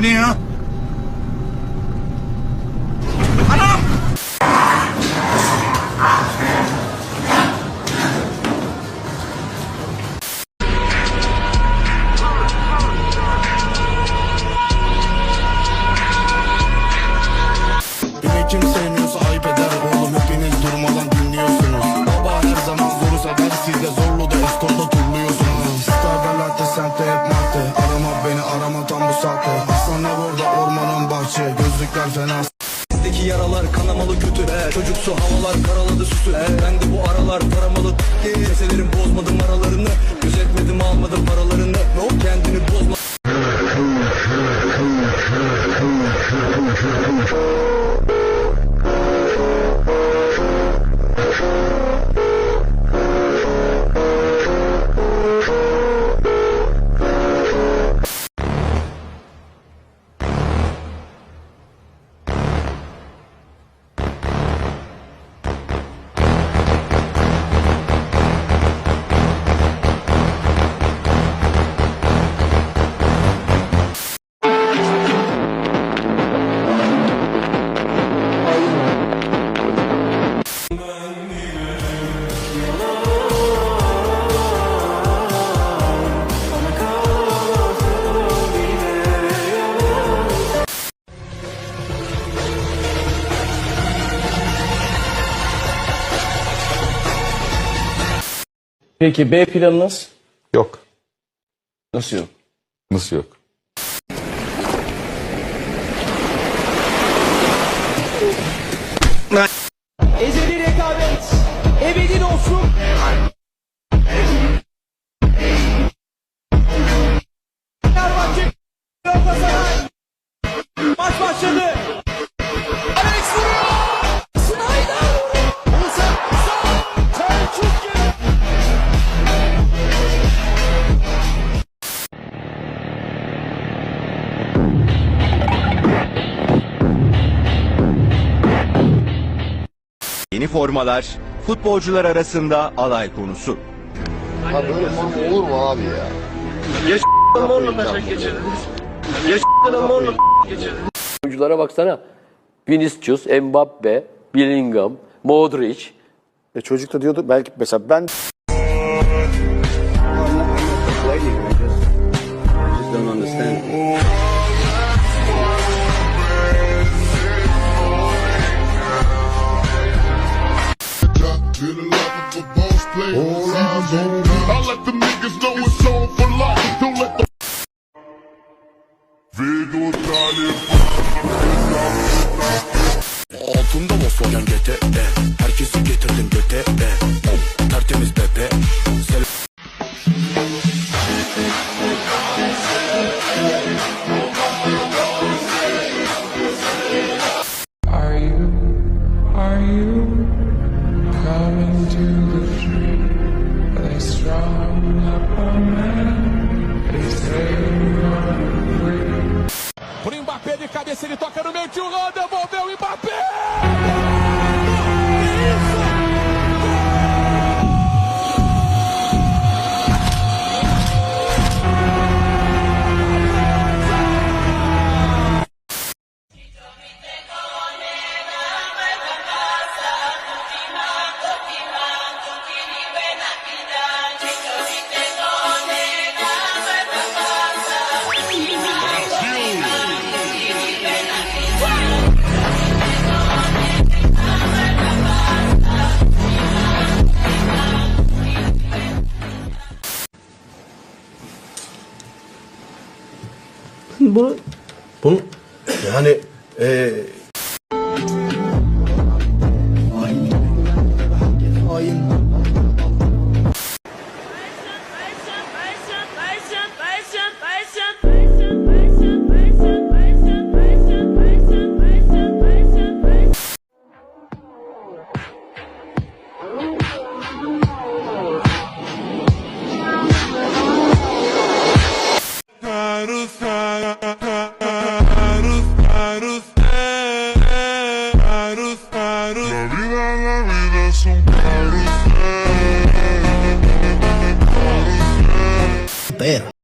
Bu ne Çocuksu havalar karaladı süsü Ben de bu aralar paramalı Keselerim bozmadım aralarını. Gözetmedim almadım paralarını. No kendini bozma Peki B planınız? Yok. Nasıl yok? Nasıl yok? Formalar futbolcular arasında alay konusu. Ha böyle form olur mu abi ya? Oyunculara baksana. Vinicius, Mbappe, Bellingham, Modric. E çocuk da diyordu belki mesela ben I GT e. Herkesi getirdim göte e. Tertemiz Pepe Sel Are you, are you coming to the street? They strung up a man, they say you're free. Pro Mbappé de cabeça, ele toca no meio, tio Rô, devolveu bunu bunu yani e, soltero.